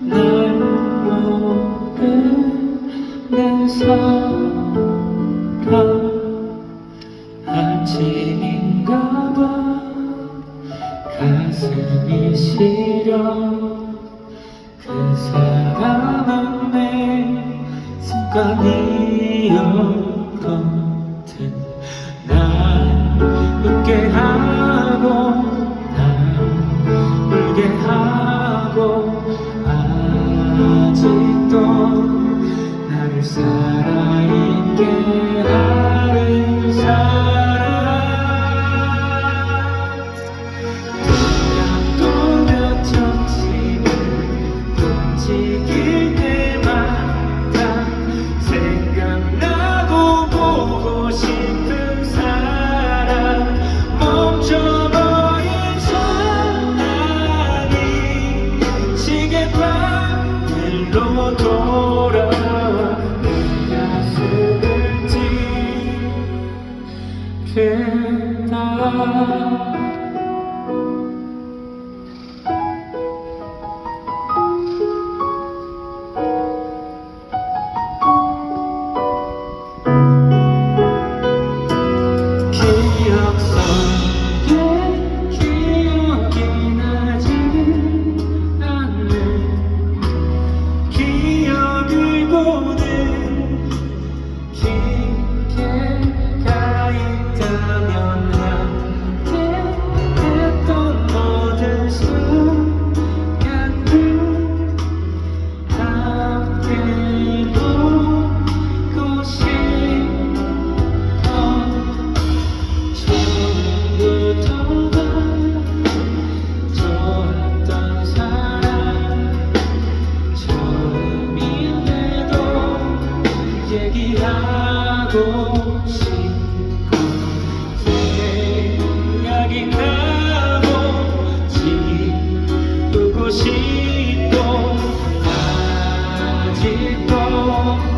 날 모르는 사람 아침인가 봐. 가슴이 시려. 그 사람 안에 순간이었던 your song. 나도 생각이 나고 지우고 싶고 아직도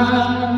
Bye.